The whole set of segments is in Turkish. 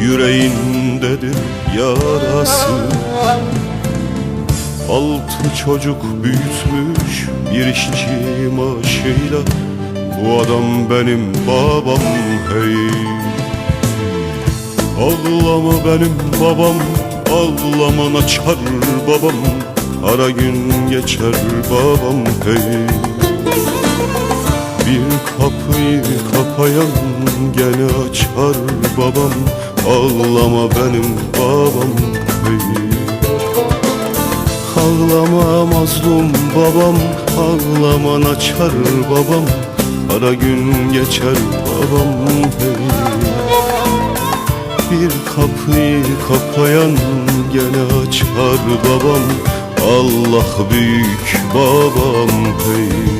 Yüreğindedir yarası. Altı çocuk büyütmüş bir işçi maaşıyla Bu adam benim babam hey. Ağlama benim babam Ağlama açar babam Ara gün geçer babam hey. Bir kapıyı kapayan gene açar babam Ağlama benim babam hey. Ağlama mazlum babam Ağlaman açar babam Ara gün geçer babam hey. Bir kapıyı kapayan gene açar babam Allah büyük babam hey.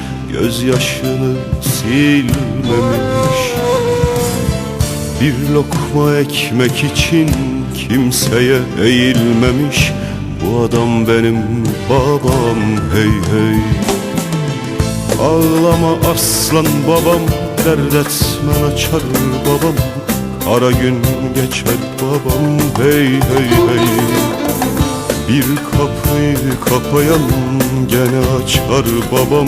Gözyaşını silmemiş. Bir lokma ekmek için kimseye eğilmemiş. Bu adam benim babam hey hey. Ağlama aslan babam Dert etmen açar babam. Ara gün geçer babam hey hey hey. Bir kapıyı kapayan gene açar babam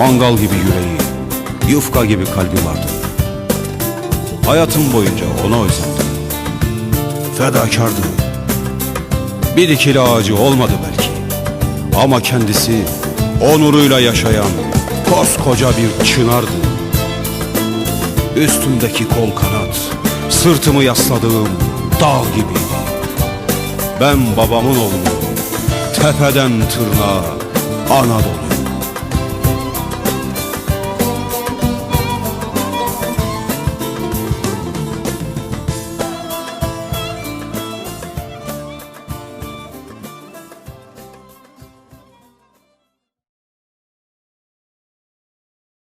Mangal gibi yüreği, yufka gibi kalbi vardı. Hayatım boyunca ona özledim. Fedakardı. Bir dikili ağacı olmadı belki. Ama kendisi onuruyla yaşayan koskoca bir çınardı. Üstümdeki kol kanat, sırtımı yasladığım dağ gibiydi. Ben babamın oğluyum. Tepeden tırnağa Anadolu